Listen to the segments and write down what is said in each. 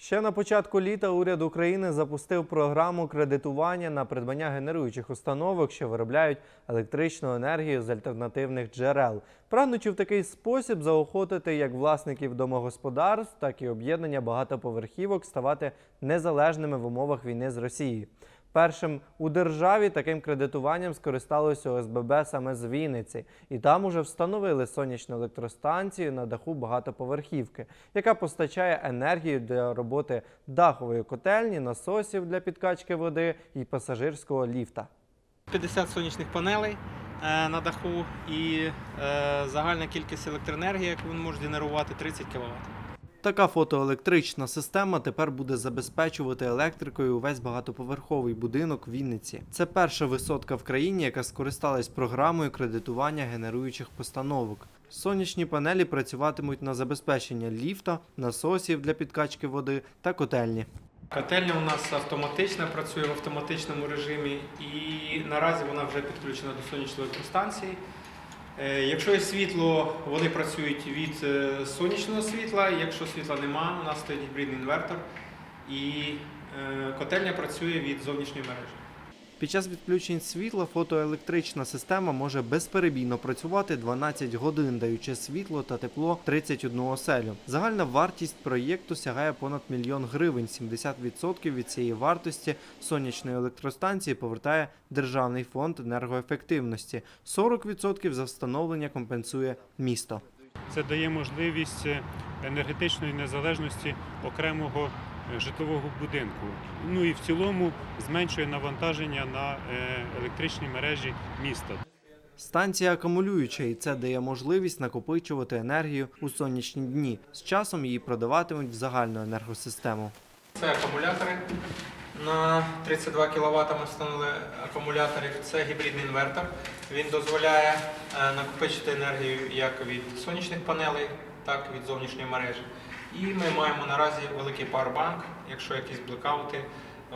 Ще на початку літа уряд України запустив програму кредитування на придбання генеруючих установок, що виробляють електричну енергію з альтернативних джерел, прагнучи в такий спосіб заохотити як власників домогосподарств, так і об'єднання багатоповерхівок ставати незалежними в умовах війни з Росією. Першим у державі таким кредитуванням скористалося ОСББ саме з Вінниці, і там уже встановили сонячну електростанцію на даху багатоповерхівки, яка постачає енергію для роботи дахової котельні, насосів для підкачки води і пасажирського ліфта. 50 сонячних панелей е, на даху і е, загальна кількість електроенергії, яку він може генерувати, 30 кВт. Така фотоелектрична система тепер буде забезпечувати електрикою увесь багатоповерховий будинок Вінниці. Це перша висотка в країні, яка скористалась програмою кредитування генеруючих постановок. Сонячні панелі працюватимуть на забезпечення ліфта, насосів для підкачки води та котельні. Котельня у нас автоматична, працює в автоматичному режимі і наразі вона вже підключена до сонячної електростанції. Е, Якщо є світло, вони працюють від е, сонячного світла. Якщо світла нема, у нас стоїть гібридний інвертор і е, котельня працює від зовнішньої мережі. Під час відключень світла фотоелектрична система може безперебійно працювати 12 годин, даючи світло та тепло 31 оселю. Загальна вартість проєкту сягає понад мільйон гривень. 70% від цієї вартості сонячної електростанції повертає Державний фонд енергоефективності. 40% за встановлення компенсує місто. Це дає можливість енергетичної незалежності окремого житлового будинку. Ну і в цілому зменшує навантаження на е, електричні мережі міста. Станція акумулююча, і це дає можливість накопичувати енергію у сонячні дні. З часом її продаватимуть в загальну енергосистему. Це акумулятори. На 32 кВт ми встановили акумуляторів. Це гібридний інвертор. Він дозволяє е, накопичити енергію як від сонячних панелей, так і від зовнішньої мережі. І ми маємо наразі великий пауербанк. Якщо якісь блекаути,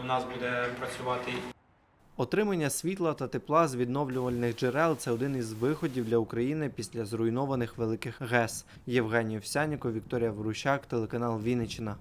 у нас буде працювати Отримання світла та тепла з відновлювальних джерел це один із виходів для України після зруйнованих великих ГЕС. Євгеній Овсяніко, Вікторія Ворущак, телеканал Вінниччина.